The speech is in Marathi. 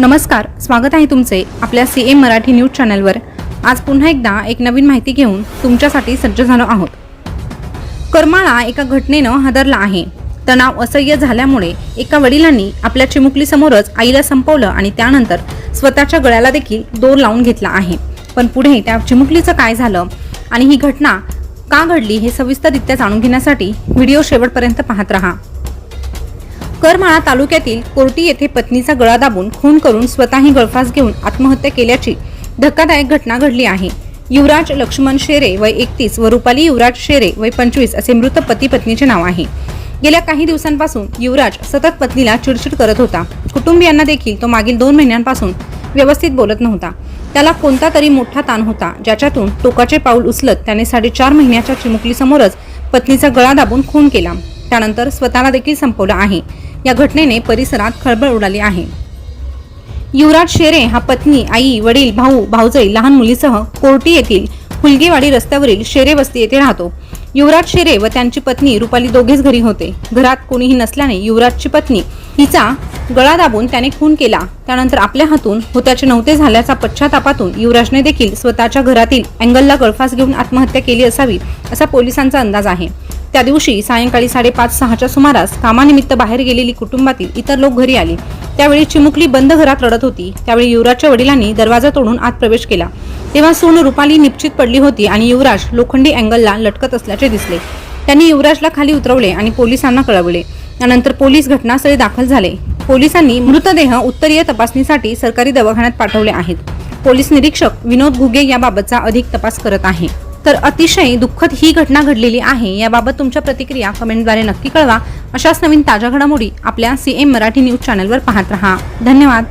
नमस्कार स्वागत आहे तुमचे आपल्या सी एम मराठी न्यूज चॅनलवर. आज पुन्हा एकदा एक नवीन माहिती घेऊन तुमच्यासाठी सज्ज झालो आहोत. करमाळा एका घटनेनं हादरला आहे. तणाव असह्य झाल्यामुळे एका वडिलांनी आपल्या चिमुकलीसमोरच आईला संपवलं आणि त्यानंतर स्वतःच्या गळ्याला देखील दोर लावून घेतला आहे. पण पुढे त्या चिमुकलीचं काय झालं आणि ही घटना का घडली हे सविस्तररित्या जाणून घेण्यासाठी व्हिडिओ शेवटपर्यंत पाहत रहा. करमाळा तालुक्यातील कोर्टी येथे पत्नीचा गळा दाबून खून करून स्वतःही गळफास घेऊन आत्महत्या केल्याची धक्कादायक घटना घडली आहे. युवराज लक्ष्मण शेरे वय एकतीस व रुपाली युवराज शेरे वय पंचवीस असे मृत पती पत्नीचे नाव आहे. गेल्या काही दिवसांपासून युवराज सतत पत्नीला चिडचिड करत होता. कुटुंबियांना देखील तो मागील दोन महिन्यांपासून व्यवस्थित बोलत नव्हता. त्याला कोणता तरी मोठा ताण होता ज्याच्यातून टोकाचे पाऊल उचलत त्याने साडेचार महिन्याच्या चिमुकलीसमोरच पत्नीचा गळा दाबून खून केला. त्यानंतर स्वतःला देखील संपवलं आहे. या घटनेने परिसरात खळबळ उडाली आहे. युवराज शेरे हा पत्नी आई वडील भाऊ भाऊजाई लहान मुलीसह कोर्टी येथील हुलगेवाडी रस्त्यावरील शेरे वस्ती येथे राहतो. युवराज शेरे व त्यांची पत्नी रुपाली दोघेच घरी होते. घरात कोणीही नसल्याने युवराजची पत्नी हिचा गळा दाबून त्याने खून केला. त्यानंतर आपल्या हातून होत्याचे नव्हते झाल्याचा पश्चातापातून युवराजने देखील स्वतःच्या घरातील अँगलला गळफास घेऊन आत्महत्या केली असावी असा पोलिसांचा अंदाज आहे. त्या दिवशी सायंकाळी साडेपाच सहाच्या सुमारास कामानिमित्त बाहेर गेलेली कुटुंबातील इतर लोक घरी आली. त्यावेळी चिमुकली बंद घरात रडत होती. त्यावेळी युवराजच्या वडिलांनी दरवाजा तोडून आत प्रवेश केला. तेव्हा सोन रुपाली निश्चित पडली होती आणि युवराज लोखंडी अँगलला लटकत असल्याचे दिसले. त्यांनी युवराजला खाली उतरवले आणि पोलिसांना कळवले. त्यानंतर पोलीस घटनास्थळी दाखल झाले. पोलिसांनी मृतदेह उत्तरीय तपासणीसाठी सरकारी दवाखान्यात पाठवले आहेत. पोलीस निरीक्षक विनोद घुगे याबाबतचा अधिक तपास करत आहे. तर अतिशय दुःखद ही घटना घडलेली आहे. याबाबत तुमच्या प्रतिक्रिया कमेंटद्वारे नक्की कळवा. अशाच नवीन ताज्या घडामोडी आपल्या सी एम मराठी न्यूज चॅनलवर पाहत रहा. धन्यवाद.